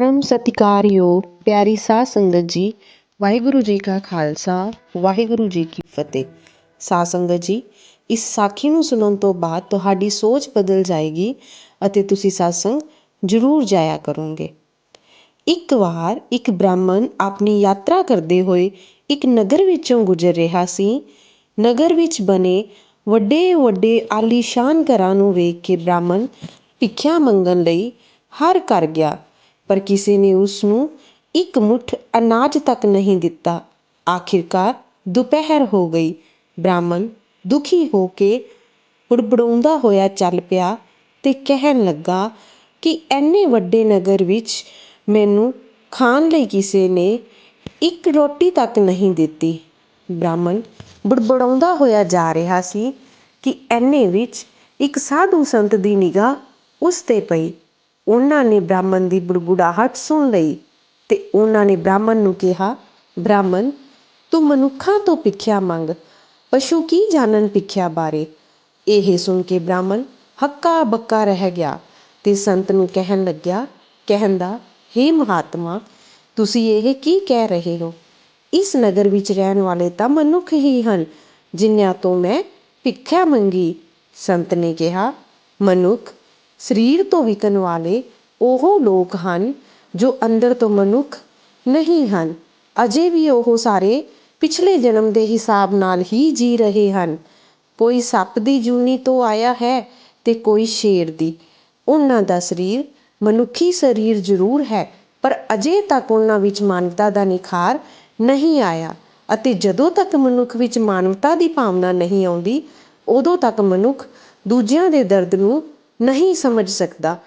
ਪਰਮ ਸਤਿਕਾਰਯੋਗ ਪਿਆਰੀ ਸਾਧ ਸੰਗਤ ਜੀ, ਵਾਹਿਗੁਰੂ ਜੀ ਕਾ ਖਾਲਸਾ, ਵਾਹਿਗੁਰੂ ਜੀ ਕੀ ਫਤਿਹ। ਸਾਧ ਸੰਗਤ ਜੀ, ਇਸ ਸਾਖੀ ਨੂੰ ਸੁਣਨ ਤੋਂ ਬਾਅਦ ਤੁਹਾਡੀ ਸੋਚ ਬਦਲ ਜਾਏਗੀ ਅਤੇ ਤੁਸੀਂ satsang ਜ਼ਰੂਰ ਜਾਇਆ ਕਰੋਗੇ। ਇੱਕ ਵਾਰ ਇੱਕ ਬ੍ਰਾਹਮਣ ਆਪਣੀ ਯਾਤਰਾ ਕਰਦੇ ਹੋਏ ਇੱਕ ਨਗਰ ਵਿੱਚੋਂ ਗੁਜ਼ਰ ਰਿਹਾ ਸੀ। ਨਗਰ ਵਿੱਚ ਬਣੇ ਵੱਡੇ ਵੱਡੇ ਆਲੀਸ਼ਾਨ ਘਰਾਂ ਨੂੰ ਵੇਖ ਕੇ ਬ੍ਰਾਹਮਣ ਭਿੱਖਿਆ ਮੰਗਣ ਲਈ ਹਰ ਘਰ ਗਿਆ। ਪਰ ਕਿਸੇ ਨੇ ਉਸ ਨੂੰ ਇੱਕ ਮੁੱਠ ਅਨਾਜ ਤੱਕ ਨਹੀਂ ਦਿੱਤਾ। ਆਖਿਰਕਾਰ ਦੁਪਹਿਰ ਹੋ ਗਈ। ਬ੍ਰਾਹਮਣ ਦੁਖੀ ਹੋ ਕੇ ਬੁੜਬੁੜਾਉਂਦਾ ਹੋਇਆ ਚੱਲ ਪਿਆ ਤੇ ਕਹਿਣ ਲੱਗਾ ਕਿ ਐਨੇ ਵੱਡੇ ਨਗਰ ਵਿੱਚ ਮੈਨੂੰ ਖਾਣ ਲਈ ਕਿਸੇ ਨੇ ਇੱਕ ਰੋਟੀ ਤੱਕ ਨਹੀਂ ਦਿੱਤੀ। ਬ੍ਰਾਹਮਣ ਬੁੜਬੁੜਾਉਂਦਾ ਹੋਇਆ ਜਾ ਰਿਹਾ ਸੀ ਕਿ ਐਨੇ ਵਿੱਚ ਇੱਕ ਸਾਧੂ ਸੰਤ ਦੀ ਨਿਗਾਹ ਉਸ 'ਤੇ ਪਈ। ਉਹਨਾਂ ਨੇ ਬ੍ਰਾਹਮਣ ਦੀ ਬੁੜਬੁੜਾਹਟ ਸੁਣ ਲਈ ਅਤੇ ਉਹਨਾਂ ਨੇ ਬ੍ਰਾਹਮਣ ਨੂੰ ਕਿਹਾ, ਬ੍ਰਾਹਮਣ, ਤੂੰ ਮਨੁੱਖਾਂ ਤੋਂ ਭਿੱਖਿਆ ਮੰਗ, ਪਸ਼ੂ ਕੀ ਜਾਣਨ ਭਿੱਖਿਆ ਬਾਰੇ? ਇਹ ਸੁਣ ਕੇ ਬ੍ਰਾਹਮਣ ਹੱਕਾ ਬੱਕਾ ਰਹਿ ਗਿਆ ਅਤੇ ਸੰਤ ਨੂੰ ਕਹਿਣ ਲੱਗਿਆ, ਕਹਿੰਦਾ, ਹੇ ਮਹਾਤਮਾ, ਤੁਸੀਂ ਇਹ ਕੀ ਕਹਿ ਰਹੇ ਹੋ? ਇਸ ਨਗਰ ਵਿੱਚ ਰਹਿਣ ਵਾਲੇ ਤਾਂ ਮਨੁੱਖ ਹੀ ਹਨ, ਜਿਨ੍ਹਾਂ ਤੋਂ ਮੈਂ ਭਿੱਖਿਆ ਮੰਗੀ। ਸੰਤ ਨੇ ਕਿਹਾ, ਮਨੁੱਖ ਸਰੀਰ ਤੋਂ ਵਿਕਣ ਵਾਲੇ ਉਹ ਲੋਕ ਹਨ ਜੋ ਅੰਦਰ ਤੋਂ ਮਨੁੱਖ ਨਹੀਂ ਹਨ। ਅਜੇ ਵੀ ਉਹ ਸਾਰੇ ਪਿਛਲੇ ਜਨਮ ਦੇ ਹਿਸਾਬ ਨਾਲ ਹੀ ਜੀ ਰਹੇ ਹਨ। ਕੋਈ ਸੱਪ ਦੀ ਜੂਨੀ ਤੋਂ ਆਇਆ ਹੈ ਤੇ ਕੋਈ ਸ਼ੇਰ ਦੀ। ਉਹਨਾਂ ਦਾ ਸਰੀਰ ਮਨੁੱਖੀ ਸਰੀਰ ਜ਼ਰੂਰ ਹੈ, ਪਰ ਅਜੇ ਤੱਕ ਉਹਨਾਂ ਵਿੱਚ ਮਾਨਵਤਾ ਦਾ ਨਿਖਾਰ ਨਹੀਂ ਆਇਆ ਅਤੇ ਜਦੋਂ ਤੱਕ ਮਨੁੱਖ ਵਿੱਚ ਮਾਨਵਤਾ ਦੀ ਭਾਵਨਾ ਨਹੀਂ ਆਉਂਦੀ, ਉਦੋਂ ਤੱਕ ਮਨੁੱਖ ਦੂਜਿਆਂ ਦੇ ਦਰਦ ਨੂੰ ਨਹੀਂ ਸਮਝ ਸਕਦਾ।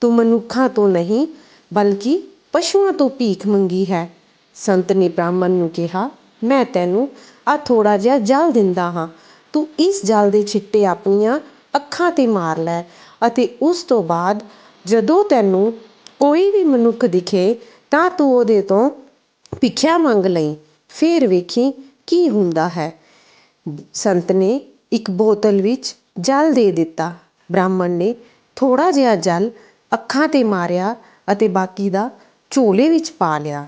ਤੂੰ ਮਨੁੱਖਾਂ ਤੋਂ ਨਹੀਂ, ਬਲਕਿ ਪਸ਼ੂਆਂ ਤੋਂ ਭੀਖ ਮੰਗੀ ਹੈ। ਸੰਤ ਨੇ ਬ੍ਰਾਹਮਣ ਨੂੰ ਕਿਹਾ, ਮੈਂ ਤੈਨੂੰ ਆਹ ਥੋੜ੍ਹਾ ਜਿਹਾ ਜਲ ਦਿੰਦਾ ਹਾਂ। ਤੂੰ ਇਸ ਜਲ ਦੇ ਛਿੱਟੇ ਆਪਣੀਆਂ ਅੱਖਾਂ ਤੇ ਮਾਰ ਲੈ ਅਤੇ ਉਸ ਤੋਂ ਬਾਅਦ ਜਦੋਂ ਤੈਨੂੰ ਕੋਈ ਵੀ ਮਨੁੱਖ ਦਿਖੇ, ਤਾਂ ਤੂੰ ਉਹਦੇ ਤੋਂ ਭਿੱਖਿਆ ਮੰਗ ਲਈ। ਫਿਰ ਵੇਖੀ ਕੀ ਹੁੰਦਾ ਹੈ। ਸੰਤ ਨੇ ਇੱਕ ਬੋਤਲ ਵਿੱਚ ਜਲ ਦੇ ਦਿੱਤਾ। ਬ੍ਰਾਹਮਣ ਨੇ ਥੋੜ੍ਹਾ ਜਿਹਾ ਜਲ ਅੱਖਾਂ ਤੇ ਮਾਰਿਆ ਅਤੇ ਬਾਕੀ ਦਾ ਝੋਲੇ ਵਿੱਚ ਪਾ ਲਿਆ।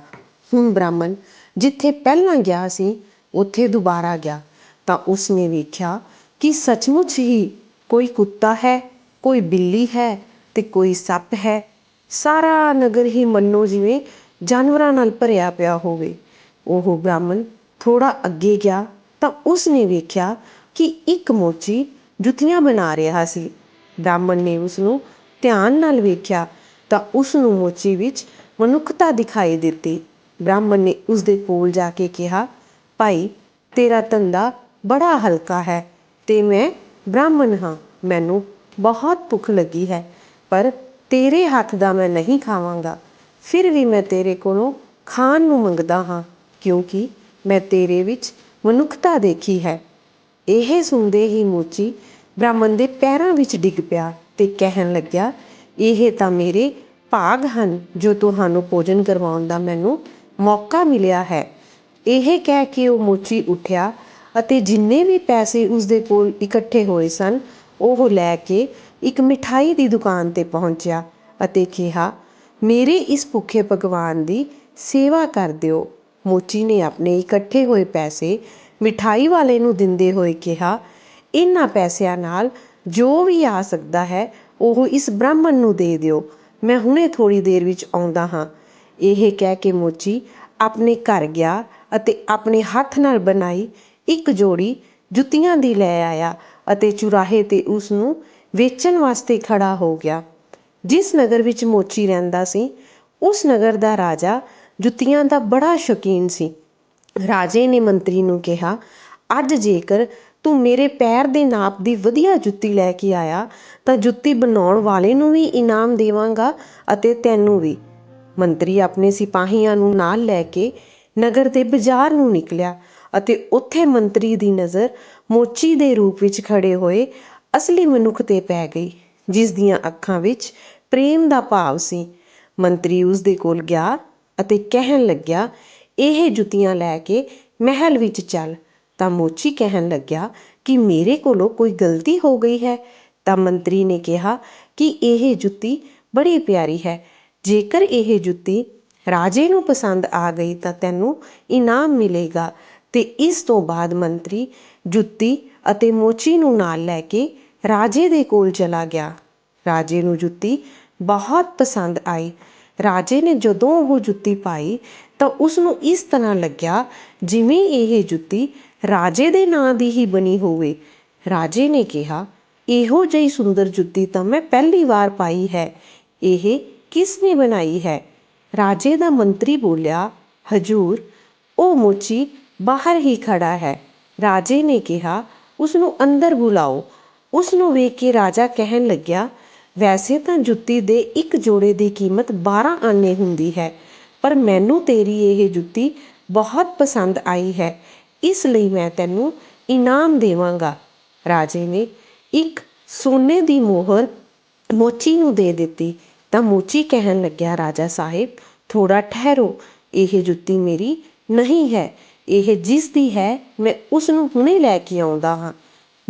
ਹੁਣ ਬ੍ਰਾਹਮਣ ਜਿੱਥੇ ਪਹਿਲਾਂ ਗਿਆ ਸੀ, ਉੱਥੇ ਦੁਬਾਰਾ ਗਿਆ ਤਾਂ ਉਸਨੇ ਵੇਖਿਆ ਕਿ ਸੱਚਮੁੱਚ ਹੀ ਕੋਈ ਕੁੱਤਾ ਹੈ, ਕੋਈ ਬਿੱਲੀ ਹੈ ਅਤੇ ਕੋਈ ਸੱਪ ਹੈ। ਸਾਰਾ ਨਗਰ ਹੀ ਮੰਨੋ ਜਿਵੇਂ ਜਾਨਵਰਾਂ ਨਾਲ ਭਰਿਆ ਪਿਆ ਹੋਵੇ। ਉਹ ਬ੍ਰਾਹਮਣ ਥੋੜ੍ਹਾ ਅੱਗੇ ਗਿਆ ਤਾਂ ਉਸਨੇ ਵੇਖਿਆ ਕਿ ਇੱਕ ਮੋਚੀ ਜੁੱਤੀਆਂ ਬਣਾ ਰਿਹਾ ਸੀ। ਬ੍ਰਾਹਮਣ ਨੇ ਉਸਨੂੰ ਧਿਆਨ ਨਾਲ ਵੇਖਿਆ ਤਾਂ ਉਸ ਨੂੰ ਮੋਚੀ ਵਿੱਚ ਮਨੁੱਖਤਾ ਦਿਖਾਈ ਦਿੱਤੀ। ਬ੍ਰਾਹਮਣ ਨੇ ਉਸਦੇ ਕੋਲ ਜਾ ਕੇ ਕਿਹਾ, ਭਾਈ, ਤੇਰਾ ਧੰਦਾ ਬੜਾ ਹਲਕਾ ਹੈ ਅਤੇ ਮੈਂ ਬ੍ਰਾਹਮਣ ਹਾਂ। ਮੈਨੂੰ ਬਹੁਤ ਭੁੱਖ ਲੱਗੀ ਹੈ, ਪਰ ਤੇਰੇ ਹੱਥ ਦਾ ਮੈਂ ਨਹੀਂ ਖਾਵਾਂਗਾ। ਫਿਰ ਵੀ ਮੈਂ ਤੇਰੇ ਕੋਲੋਂ ਖਾਣ ਨੂੰ ਮੰਗਦਾ ਹਾਂ, ਕਿਉਂਕਿ ਮੈਂ ਤੇਰੇ ਵਿੱਚ ਮਨੁੱਖਤਾ ਦੇਖੀ ਹੈ ਇਹ ਸੁਣਦੇ ਹੀ ਮੋਚੀ ਬ੍ਰਾਹਮਣ ਦੇ ਪੈਰਾਂ ਵਿੱਚ ਡਿੱਗ ਪਿਆ ਅਤੇ ਕਹਿਣ ਲੱਗਿਆ, ਇਹ ਤਾਂ ਮੇਰੇ ਭਾਗ ਹਨ ਜੋ ਤੁਹਾਨੂੰ ਭੋਜਨ ਕਰਵਾਉਣ ਦਾ ਮੈਨੂੰ ਮੌਕਾ ਮਿਲਿਆ ਹੈ। ਇਹ ਕਹਿ ਕੇ ਉਹ ਮੋਚੀ ਉੱਠਿਆ ਅਤੇ ਜਿੰਨੇ ਵੀ ਪੈਸੇ ਉਸਦੇ ਕੋਲ ਇਕੱਠੇ ਹੋਏ ਸਨ, ਉਹ ਲੈ ਕੇ ਇੱਕ ਮਿਠਾਈ ਦੀ ਦੁਕਾਨ ਤੇ ਪਹੁੰਚਿਆ ਅਤੇ ਕਿਹਾ, ਮੇਰੇ ਇਸ ਭੁੱਖੇ ਭਗਵਾਨ ਦੀ ਸੇਵਾ ਕਰ ਦਿਓ। ਮੋਚੀ ਨੇ ਆਪਣੇ ਇਕੱਠੇ ਹੋਏ ਪੈਸੇ ਮਿਠਾਈ ਵਾਲੇ ਨੂੰ ਦਿੰਦੇ ਹੋਏ ਕਿਹਾ ਇਹਨਾਂ ਪੈਸਿਆਂ ਨਾਲ ਜੋ ਵੀ ਆ ਸਕਦਾ ਹੈ, ਉਹ ਇਸ ਬ੍ਰਾਹਮਣ ਨੂੰ ਦੇ ਦਿਓ। ਮੈਂ ਹੁਣੇ ਥੋੜ੍ਹੀ ਦੇਰ ਵਿੱਚ ਆਉਂਦਾ ਹਾਂ। ਇਹ ਕਹਿ ਕੇ ਮੋਚੀ ਆਪਣੇ ਘਰ ਗਿਆ ਅਤੇ ਆਪਣੇ ਹੱਥ ਨਾਲ ਬਣਾਈ ਇੱਕ ਜੋੜੀ ਜੁੱਤੀਆਂ ਦੀ ਲੈ ਆਇਆ ਅਤੇ ਚੁਰਾਹੇ ਤੇ ਉਸ ਨੂੰ ਵੇਚਣ ਵਾਸਤੇ ਖੜਾ ਹੋ ਗਿਆ। ਜਿਸ ਨਗਰ ਵਿੱਚ ਮੋਚੀ ਰਹਿੰਦਾ ਸੀ, ਉਸ ਨਗਰ ਦਾ ਰਾਜਾ ਜੁੱਤੀਆਂ ਦਾ ਬੜਾ ਸ਼ੌਕੀਨ ਸੀ। ਰਾਜੇ ਨੇ ਮੰਤਰੀ ਨੂੰ ਕਿਹਾ, ਅੱਜ ਜੇਕਰ ਤੂੰ ਮੇਰੇ ਪੈਰ ਦੇ ਨਾਪ ਦੀ ਵਧੀਆ ਜੁੱਤੀ ਲੈ ਕੇ ਆਇਆ, ਤਾਂ ਜੁੱਤੀ ਬਣਾਉਣ ਵਾਲੇ ਨੂੰ ਵੀ ਇਨਾਮ ਦੇਵਾਂਗਾ ਅਤੇ ਤੈਨੂੰ ਵੀ। ਮੰਤਰੀ ਆਪਣੇ ਸਿਪਾਹੀਆਂ ਨੂੰ ਨਾਲ ਲੈ ਕੇ ਨਗਰ ਦੇ ਬਾਜ਼ਾਰ ਨੂੰ ਨਿਕਲਿਆ ਅਤੇ ਉੱਥੇ ਮੰਤਰੀ ਦੀ ਨਜ਼ਰ ਮੋਚੀ ਦੇ ਰੂਪ ਵਿੱਚ ਖੜੇ ਹੋਏ ਅਸਲੀ ਮਨੁੱਖ ਤੇ ਪੈ ਗਈ, ਜਿਸ ਦੀਆਂ ਅੱਖਾਂ ਵਿੱਚ ਪ੍ਰੇਮ ਦਾ ਭਾਵ ਸੀ। ਮੰਤਰੀ ਉਸ ਦੇ ਕੋਲ ਗਿਆ ਅਤੇ ਕਹਿਣ ਲੱਗਿਆ, ਇਹ ਜੁੱਤੀਆਂ ਲੈ ਕੇ ਮਹਿਲ ਵਿੱਚ ਚੱਲ। ਤਾਂ ਮੋਚੀ ਕਹਿਣ ਲੱਗਿਆ ਕਿ ਮੇਰੇ ਕੋਲੋਂ ਕੋਈ ਗਲਤੀ ਹੋ ਗਈ ਹੈ। ਤਾਂ ਮੰਤਰੀ ਨੇ ਕਿਹਾ ਕਿ ਇਹ ਜੁੱਤੀ ਬੜੀ ਪਿਆਰੀ ਹੈ। ਜੇਕਰ ਇਹ ਜੁੱਤੀ ਰਾਜੇ ਨੂੰ ਪਸੰਦ ਆ ਗਈ ਤਾਂ ਤੈਨੂੰ ਇਨਾਮ ਮਿਲੇਗਾ। ਤੇ ਇਸ ਤੋਂ ਬਾਅਦ ਮੰਤਰੀ ਜੁੱਤੀ ਅਤੇ ਮੋਚੀ ਨੂੰ ਨਾਲ ਲੈ ਕੇ ਰਾਜੇ ਦੇ ਕੋਲ ਚਲਾ ਗਿਆ। ਰਾਜੇ ਨੂੰ ਜੁੱਤੀ ਬਹੁਤ ਪਸੰਦ ਆਈ। ਰਾਜੇ ਨੇ ਜਦੋਂ ਉਹ ਜੁੱਤੀ ਪਾਈ ਤਾਂ ਉਸ ਨੂੰ ਇਸ ਤਰ੍ਹਾਂ ਲੱਗਿਆ ਜਿਵੇਂ ਇਹ ਜੁੱਤੀ ਰਾਜੇ ਦੇ ਨਾਂ ਦੀ ਹੀ ਬਣੀ ਹੋਵੇ। ਰਾਜੇ ਨੇ ਕਿਹਾ, ਇਹੋ ਜਿਹੀ ਸੁੰਦਰ ਜੁੱਤੀ ਤਾਂ ਮੈਂ ਪਹਿਲੀ ਵਾਰ ਪਾਈ ਹੈ। ਇਹ ਕਿਸ ਨੇ ਬਣਾਈ ਹੈ? ਰਾਜੇ ਦਾ ਮੰਤਰੀ ਬੋਲਿਆ, ਹਜੂਰ, ਉਹ ਮੋਚੀ ਬਾਹਰ ਹੀ ਖੜਾ ਹੈ। ਰਾਜੇ ਨੇ ਕਿਹਾ ਉਸ ਨੂੰ ਅੰਦਰ ਬੁਲਾਓ। ਉਸ ਨੂੰ ਵੇਖ ਕੇ ਰਾਜਾ ਕਹਿਣ ਲੱਗਿਆ, ਵੈਸੇ ਤਾਂ ਜੁੱਤੀ ਦੇ ਇੱਕ ਜੋੜੇ ਦੀ ਕੀਮਤ 12 ਆਨੇ ਹੁੰਦੀ ਹੈ, ਪਰ ਮੈਨੂੰ ਤੇਰੀ ਇਹ ਜੁੱਤੀ ਬਹੁਤ ਪਸੰਦ ਆਈ ਹੈ। ਇਸ ਲਈ ਮੈਂ ਤੈਨੂੰ ਇਨਾਮ ਦੇਵਾਂਗਾ। ਰਾਜੇ ਨੇ ਇੱਕ ਸੋਨੇ ਦੀ ਮੋਹਰ ਮੋਚੀ ਨੂੰ ਦੇ ਦਿੱਤੀ। ਤਾਂ ਮੋਚੀ ਕਹਿਣ ਲੱਗਿਆ, ਰਾਜਾ ਸਾਹਿਬ, ਥੋੜ੍ਹਾ ਠਹਿਰੋ। ਇਹ ਜੁੱਤੀ ਮੇਰੀ ਨਹੀਂ ਹੈ। ਇਹ ਜਿਸ ਦੀ ਹੈ, ਮੈਂ ਉਸ ਨੂੰ ਹੁਣੇ ਲੈ ਕੇ ਆਉਂਦਾ ਹਾਂ।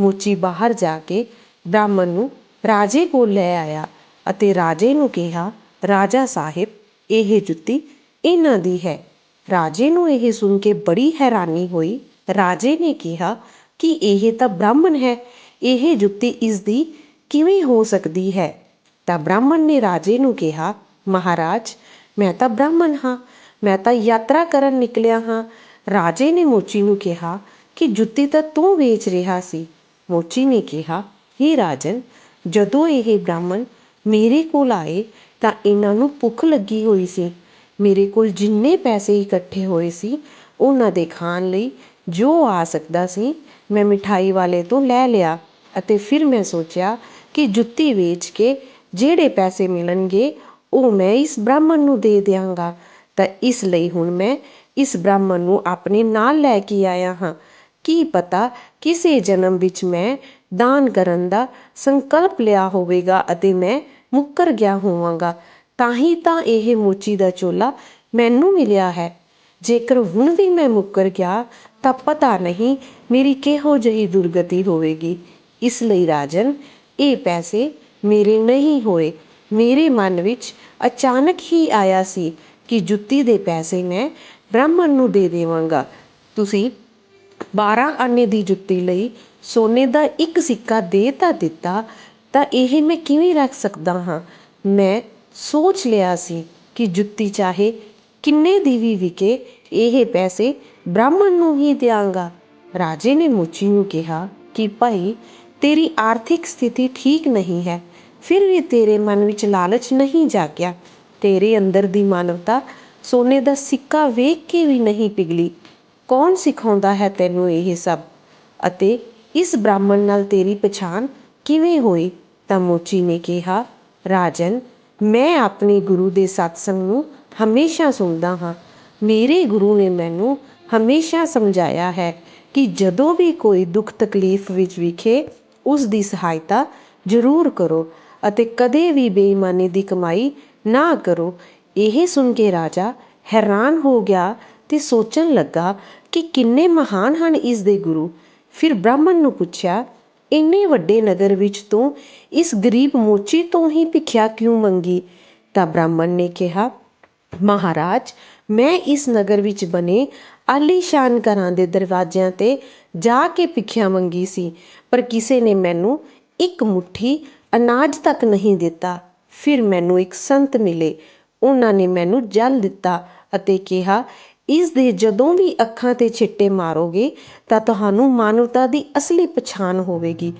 ਮੋਚੀ ਬਾਹਰ ਜਾ ਕੇ ਬ੍ਰਾਹਮਣ ਨੂੰ ਰਾਜੇ ਕੋਲ ਲੈ ਆਇਆ ਅਤੇ ਰਾਜੇ ਨੂੰ ਕਿਹਾ, ਰਾਜਾ ਸਾਹਿਬ, ਇਹ ਜੁੱਤੀ ਇਹਨਾਂ ਦੀ ਹੈ। ਰਾਜੇ ਨੂੰ ਇਹ ਸੁਣ ਕੇ ਬੜੀ ਹੈਰਾਨੀ ਹੋਈ। ਰਾਜੇ ਨੇ ਕਿਹਾ, ਕਿ ਇਹ ਤਾਂ ਬ੍ਰਾਹਮਣ ਹੈ? ਇਹ ਜੁੱਤੀ ਇਸ ਦੀ ਕਿਵੇਂ ਹੋ ਸਕਦੀ ਹੈ? ਤਾਂ ਬ੍ਰਾਹਮਣ ਨੇ ਰਾਜੇ ਨੂੰ ਕਿਹਾ, ਮਹਾਰਾਜ, ਮੈਂ ਤਾਂ ਬ੍ਰਾਹਮਣ ਹਾਂ। ਮੈਂ ਤਾਂ ਯਾਤਰਾ ਕਰਨ ਨਿਕਲਿਆ ਹਾਂ। ਰਾਜੇ ਨੇ ਮੋਚੀ ਨੂੰ ਕਿਹਾ ਕਿ ਜੁੱਤੀ ਤਾਂ ਤੂੰ ਵੇਚ ਰਿਹਾ ਸੀ। ਮੋਚੀ ਨੇ ਕਿਹਾ, ਹੀ ਰਾਜਨ, ਜਦੋਂ ਇਹ ਬ੍ਰਾਹਮਣ ਮੇਰੇ ਕੋਲ ਆਏ ਤਾਂ ਇਹਨਾਂ ਨੂੰ ਭੁੱਖ ਲੱਗੀ ਹੋਈ ਸੀ। ਮੇਰੇ ਕੋਲ ਜਿੰਨੇ ਪੈਸੇ ਇਕੱਠੇ ਹੋਏ ਸੀ, ਉਹਨਾਂ ਦੇ ਖਾਣ ਲਈ ਜੋ ਆ ਸਕਦਾ ਸੀ, ਮੈਂ ਮਿਠਾਈ ਵਾਲੇ ਤੋਂ ਲੈ ਲਿਆ ਅਤੇ ਫਿਰ ਮੈਂ ਸੋਚਿਆ ਕਿ ਜੁੱਤੀ ਵੇਚ ਕੇ ਜਿਹੜੇ ਪੈਸੇ ਮਿਲਣਗੇ, ਉਹ ਮੈਂ ਇਸ ਬ੍ਰਾਹਮਣ ਨੂੰ ਦੇ ਦਿਆਂਗਾ। ਤਾਂ ਇਸ ਲਈ ਹੁਣ ਮੈਂ ਇਸ ਬ੍ਰਾਹਮਣ ਨੂੰ ਆਪਣੇ ਨਾਲ ਲੈ ਕੇ ਆਇਆ ਹਾਂ। ਕੀ ਪਤਾ ਕਿਸੇ ਜਨਮ ਵਿੱਚ ਮੈਂ ਦਾਨ ਕਰਨ ਦਾ ਸੰਕਲਪ ਲਿਆ ਹੋਵੇਗਾ ਅਤੇ ਮੈਂ ਮੁੱਕਰ ਗਿਆ ਹੋਵਾਂਗਾ। ਤਾਂ ਹੀ ਤਾਂ ਇਹ ਮੋਚੀ ਦਾ ਚੋਲਾ ਮੈਨੂੰ ਮਿਲਿਆ ਹੈ। ਜੇਕਰ ਹੁਣ ਵੀ ਮੈਂ ਮੁੱਕਰ ਗਿਆ, ਤਾਂ ਪਤਾ ਨਹੀਂ ਮੇਰੀ ਕਿਹੋ ਜਿਹੀ ਦੁਰਗਤੀ ਹੋਵੇਗੀ। ਇਸ ਲਈ ਰਾਜਨ, ਇਹ ਪੈਸੇ ਮੇਰੇ ਨਹੀਂ ਹੋਏ। ਮੇਰੇ ਮਨ ਵਿੱਚ ਅਚਾਨਕ ਹੀ ਆਇਆ ਸੀ ਕਿ ਜੁੱਤੀ ਦੇ ਪੈਸੇ ਮੈਂ ਬ੍ਰਾਹਮਣ ਨੂੰ ਦੇ ਦੇਵਾਂਗਾ। ਤੁਸੀਂ 12 ਆਨੇ ਦੀ ਜੁੱਤੀ ਲਈ ਸੋਨੇ ਦਾ ਇੱਕ ਸਿੱਕਾ ਦੇ ਤਾਂ ਦਿੱਤਾ, ਤਾਂ ਇਹ ਮੈਂ ਕਿਵੇਂ ਰੱਖ ਸਕਦਾ ਹਾਂ? ਮੈਂ ਸੋਚ ਲਿਆ ਸੀ ਕਿ ਜੁੱਤੀ ਚਾਹੇ ਕਿੰਨੇ ਦੀ ਵੀ ਵਿਕੇ, ਇਹ ਪੈਸੇ ਬ੍ਰਾਹਮਣ ਨੂੰ ਹੀ ਦਿਆਂਗਾ। ਰਾਜੇ ਨੇ ਮੋਚੀ ਨੂੰ ਕਿਹਾ ਕਿ ਭਾਈ, ਤੇਰੀ ਆਰਥਿਕ ਸਥਿਤੀ ਠੀਕ ਨਹੀਂ ਹੈ, ਫਿਰ ਵੀ ਤੇਰੇ ਮਨ ਵਿੱਚ ਲਾਲਚ ਨਹੀਂ ਜਾਗਿਆ। ਤੇਰੇ ਅੰਦਰ ਦੀ ਮਾਨਵਤਾ ਸੋਨੇ ਦਾ ਸਿੱਕਾ ਵੇਖ ਕੇ ਵੀ ਨਹੀਂ ਪਿਘਲੀ। ਕੌਣ ਸਿਖਾਉਂਦਾ ਹੈ ਤੈਨੂੰ ਇਹ ਸਭ? ਅਤੇ ਇਸ ਬ੍ਰਾਹਮਣ ਨਾਲ ਤੇਰੀ ਪਛਾਣ ਕਿਵੇਂ ਹੋਈ? ਤਾਂ ਮੋਚੀ ਨੇ ਕਿਹਾ, ਰਾਜਨ ਮੈਂ ਆਪਣੇ ਗੁਰੂ ਦੇ ਸਤਸੰਗ ਨੂੰ ਹਮੇਸ਼ਾ ਸੁਣਦਾ ਹਾਂ। ਮੇਰੇ ਗੁਰੂ ਨੇ ਮੈਨੂੰ ਹਮੇਸ਼ਾ ਸਮਝਾਇਆ ਹੈ ਕਿ ਜਦੋਂ ਵੀ ਕੋਈ ਦੁੱਖ ਤਕਲੀਫ ਵਿੱਚ ਵਿਖੇ ਉਸ ਦੀ ਸਹਾਇਤਾ ਜ਼ਰੂਰ ਕਰੋ ਅਤੇ ਕਦੇ ਵੀ ਬੇਈਮਾਨੀ ਦੀ ਕਮਾਈ ਨਾ ਕਰੋ। ਇਹ ਸੁਣ ਕੇ ਰਾਜਾ ਹੈਰਾਨ ਹੋ ਗਿਆ ਅਤੇ ਸੋਚਣ ਲੱਗਾ ਕਿ ਕਿੰਨੇ ਮਹਾਨ ਹਨ ਇਸ ਦੇ ਗੁਰੂ। ਫਿਰ ਬ੍ਰਾਹਮਣ ਨੂੰ ਪੁੱਛਿਆ ਇੰਨੇ ਵੱਡੇ ਨਗਰ ਵਿੱਚ ਤੂੰ ਇਸ ਗਰੀਬ ਮੋਚੀ ਤੋਂ ਹੀ ਭਿੱਖਿਆ ਕਿਉਂ ਮੰਗੀ? ਤਾਂ ਬ੍ਰਾਹਮਣ ਨੇ ਕਿਹਾ, ਮਹਾਰਾਜ, ਮੈਂ ਇਸ ਨਗਰ ਵਿੱਚ ਬਣੇ ਆਲੀਸ਼ਾਨ ਘਰਾਂ ਦੇ ਦਰਵਾਜ਼ਿਆਂ ਤੇ ਜਾ ਕੇ ਭਿੱਖਿਆ ਮੰਗੀ ਸੀ, ਪਰ ਕਿਸੇ ਨੇ ਮੈਨੂੰ ਇੱਕ ਮੁੱਠੀ ਅਨਾਜ ਤੱਕ ਨਹੀਂ ਦਿੱਤਾ। ਫਿਰ ਮੈਨੂੰ ਇੱਕ ਸੰਤ ਮਿਲੇ। ਉਹਨਾਂ ਨੇ ਮੈਨੂੰ ਜਲ ਦਿੱਤਾ ਅਤੇ ਕਿਹਾ ਇਸ ਦੇ ਜਦੋਂ ਵੀ ਅੱਖਾਂ ਤੇ ਛਿੱਟੇ ਮਾਰੋਗੇ ਤਾਂ ਤੁਹਾਨੂੰ ਮਾਨਵਤਾ ਦੀ ਅਸਲੀ ਪਛਾਣ ਹੋਵੇਗੀ।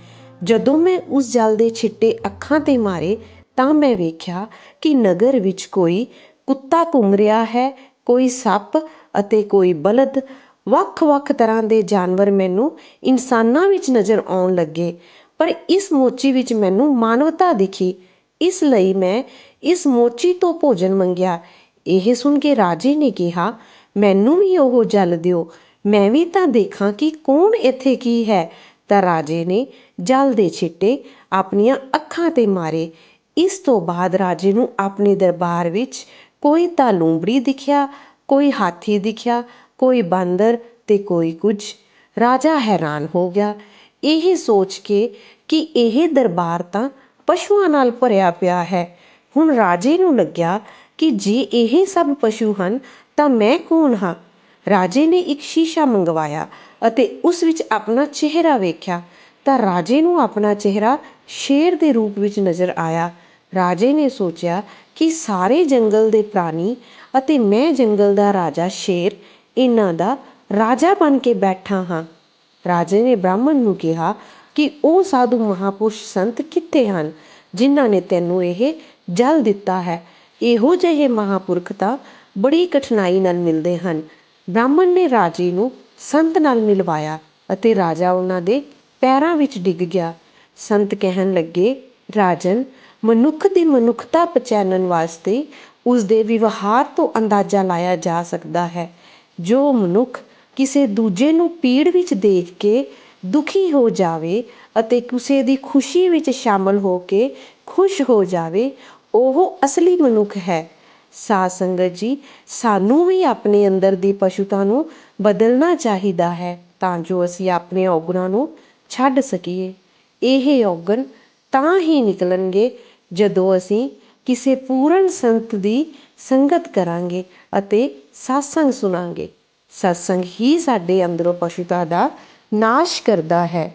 ਜਦੋਂ ਮੈਂ ਉਸ ਜਲ ਦੇ ਛਿੱਟੇ ਅੱਖਾਂ ਤੇ ਮਾਰੇ ਤਾਂ ਮੈਂ ਵੇਖਿਆ ਕਿ ਨਗਰ ਵਿੱਚ ਕੋਈ ਕੁੱਤਾ ਘੁੰਮ ਰਿਹਾ ਹੈ, ਕੋਈ ਸੱਪ ਅਤੇ ਕੋਈ ਬਲਦ। ਵੱਖ-ਵੱਖ ਤਰ੍ਹਾਂ ਦੇ ਜਾਨਵਰ ਮੈਨੂੰ ਇਨਸਾਨਾਂ ਵਿੱਚ ਨਜ਼ਰ ਆਉਣ ਲੱਗੇ, ਪਰ ਇਸ ਮੋਚੀ ਵਿੱਚ ਮੈਨੂੰ ਮਾਨਵਤਾ ਦਿਖੀ। ਇਸ ਲਈ ਮੈਂ ਇਸ ਮੋਚੀ ਤੋਂ ਭੋਜਨ ਮੰਗਿਆ। ਇਹ ਸੁਣ ਕੇ ਰਾਜੇ ਨੇ ਕਿਹਾ ਮੈਨੂੰ ਵੀ ਉਹ ਜਲ ਦਿਓ। ਮੈਂ ਵੀ ਤਾਂ ਦੇਖਾਂ ਕਿ ਕੌਣ ਇੱਥੇ ਕੀ ਹੈ। ਤਾਂ ਰਾਜੇ ਨੇ ਜਲ ਦੇ ਛਿੱਟੇ ਆਪਣੀਆਂ ਅੱਖਾਂ ਤੇ ਮਾਰੇ। ਇਸ ਤੋਂ ਬਾਅਦ ਰਾਜੇ ਨੂੰ ਆਪਣੇ ਦਰਬਾਰ ਵਿੱਚ ਕੋਈ ਤਾਂ ਲੂੰਬੜੀ ਦਿਖਿਆ, ਕੋਈ ਹਾਥੀ ਦਿਖਿਆ, ਕੋਈ ਬਾਂਦਰ ਅਤੇ ਕੋਈ ਕੁਝ। ਰਾਜਾ ਹੈਰਾਨ ਹੋ ਗਿਆ। ਇਹ ਸੋਚ ਕੇ ਕਿ ਇਹ ਦਰਬਾਰ ਤਾਂ ਪਸ਼ੂਆਂ ਨਾਲ ਭਰਿਆ ਪਿਆ ਹੈ। ਹੁਣ ਰਾਜੇ ਨੂੰ ਲੱਗਿਆ ਕਿ ਜੇ ਇਹ ਸਭ ਪਸ਼ੂ ਹਨ, ਤਾਂ ਮੈਂ ਕੌਣ ਹਾਂ? ਰਾਜੇ ਨੇ ਇੱਕ ਸ਼ੀਸ਼ਾ ਮੰਗਵਾਇਆ ਅਤੇ ਉਸ ਵਿੱਚ ਆਪਣਾ ਚਿਹਰਾ ਵੇਖਿਆ। ਤਾਂ ਰਾਜੇ ਨੂੰ ਆਪਣਾ ਚਿਹਰਾ ਸ਼ੇਰ ਦੇ ਰੂਪ ਵਿੱਚ ਨਜ਼ਰ ਆਇਆ। ਰਾਜੇ ਨੇ ਸੋਚਿਆ ਕਿ ਸਾਰੇ ਜੰਗਲ ਦੇ ਪ੍ਰਾਣੀ ਅਤੇ ਮੈਂ ਜੰਗਲ ਦਾ ਰਾਜਾ ਸ਼ੇਰ, ਇਹਨਾਂ ਦਾ ਰਾਜਾ ਬਣ ਕੇ ਬੈਠਾ ਹਾਂ। ਰਾਜੇ ਨੇ ਬ੍ਰਾਹਮਣ ਨੂੰ ਕਿਹਾ ਕਿ ਉਹ ਸਾਧੂ ਮਹਾਪੁਰਸ਼ ਸੰਤ ਕਿੱਥੇ ਹਨ, ਜਿਨ੍ਹਾਂ ਨੇ ਤੈਨੂੰ ਇਹ ਜਲ ਦਿੱਤਾ ਹੈ? ਇਹੋ ਜਿਹੇ ਮਹਾਂਪੁਰਖ ਤਾਂ ਬੜੀ ਕਠਿਨਾਈ ਨਾਲ ਮਿਲਦੇ ਹਨ। ਬ੍ਰਾਹਮਣ ਨੇ ਰਾਜੇ ਨੂੰ ਸੰਤ ਨਾਲ ਮਿਲਵਾਇਆ ਅਤੇ ਰਾਜਾ ਉਹਨਾਂ ਦੇ ਪੈਰਾਂ ਵਿੱਚ ਡਿੱਗ ਗਿਆ। ਸੰਤ ਕਹਿਣ ਲੱਗੇ, ਰਾਜਨ, ਮਨੁੱਖ ਦੀ ਮਨੁੱਖਤਾ ਪਛਾਣਨ ਵਾਸਤੇ ਉਸ ਦੇ ਵਿਵਹਾਰ ਤੋਂ ਅੰਦਾਜ਼ਾ ਲਾਇਆ ਜਾ ਸਕਦਾ ਹੈ। ਜੋ ਮਨੁੱਖ ਕਿਸੇ ਦੂਜੇ ਨੂੰ ਪੀੜ ਵਿੱਚ ਦੇਖ ਕੇ ਦੁਖੀ ਹੋ ਜਾਵੇ ਅਤੇ ਕਿਸੇ ਦੀ ਖੁਸ਼ੀ ਵਿੱਚ ਸ਼ਾਮਲ ਹੋ ਕੇ ਖੁਸ਼ ਹੋ ਜਾਵੇ ਉਹ ਅਸਲੀ ਮਨੁੱਖ ਹੈ। ਸਾਧ ਸੰਗਤ ਜੀ, ਸਾਨੂੰ ਵੀ ਆਪਣੇ ਅੰਦਰ ਦੀ ਪਸ਼ੂਤਾ ਨੂੰ ਬਦਲਣਾ ਚਾਹੀਦਾ ਹੈ ਤਾਂ ਜੋ ਅਸੀਂ ਆਪਣੇ ਔਗਣਾਂ ਨੂੰ ਛੱਡ ਸਕੀਏ। ਇਹ ਔਗਣ ਤਾਂ ਹੀ ਨਿਕਲਣਗੇ ਜਦੋਂ ਅਸੀਂ ਕਿਸੇ ਪੂਰਨ ਸੰਤ ਦੀ ਸੰਗਤ ਕਰਾਂਗੇ ਅਤੇ satsang ਸੁਣਾਂਗੇ। ਸਤਸੰਗ ਹੀ ਸਾਡੇ ਅੰਦਰੋਂ ਪਸ਼ੂਤਾ ਦਾ ਨਾਸ਼ ਕਰਦਾ ਹੈ।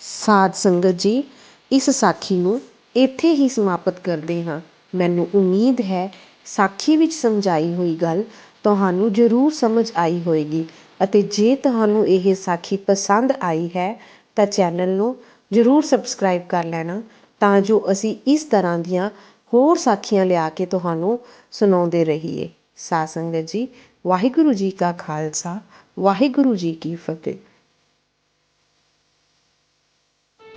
ਸਾਧ ਸੰਗਤ ਜੀ, ਇਸ ਸਾਖੀ ਨੂੰ ਇੱਥੇ ਹੀ ਸਮਾਪਤ ਕਰਦੇ ਹਾਂ। ਮੈਨੂੰ ਉਮੀਦ ਹੈ ਸਾਖੀ ਵਿੱਚ ਸਮਝਾਈ ਹੋਈ ਗੱਲ ਤੁਹਾਨੂੰ ਜ਼ਰੂਰ ਸਮਝ ਆਈ ਹੋਵੇਗੀ ਅਤੇ ਜੇ ਤੁਹਾਨੂੰ ਇਹ ਸਾਖੀ ਪਸੰਦ ਆਈ ਹੈ ਤਾਂ ਚੈਨਲ ਨੂੰ ਜ਼ਰੂਰ ਸਬਸਕ੍ਰਾਈਬ ਕਰ ਲੈਣਾ ਤਾਂ ਜੋ ਅਸੀਂ ਇਸ ਤਰ੍ਹਾਂ ਦੀਆਂ ਹੋਰ ਸਾਖੀਆਂ ਲਿਆ ਕੇ ਤੁਹਾਨੂੰ ਸੁਣਾਉਂਦੇ ਰਹੀਏ। ਸਾਧ ਸੰਗਤ ਜੀ, ਵਾਹਿਗੁਰੂ ਜੀ ਕਾ ਖਾਲਸਾ, ਵਾਹਿਗੁਰੂ ਜੀ ਕੀ ਫਤਿਹ।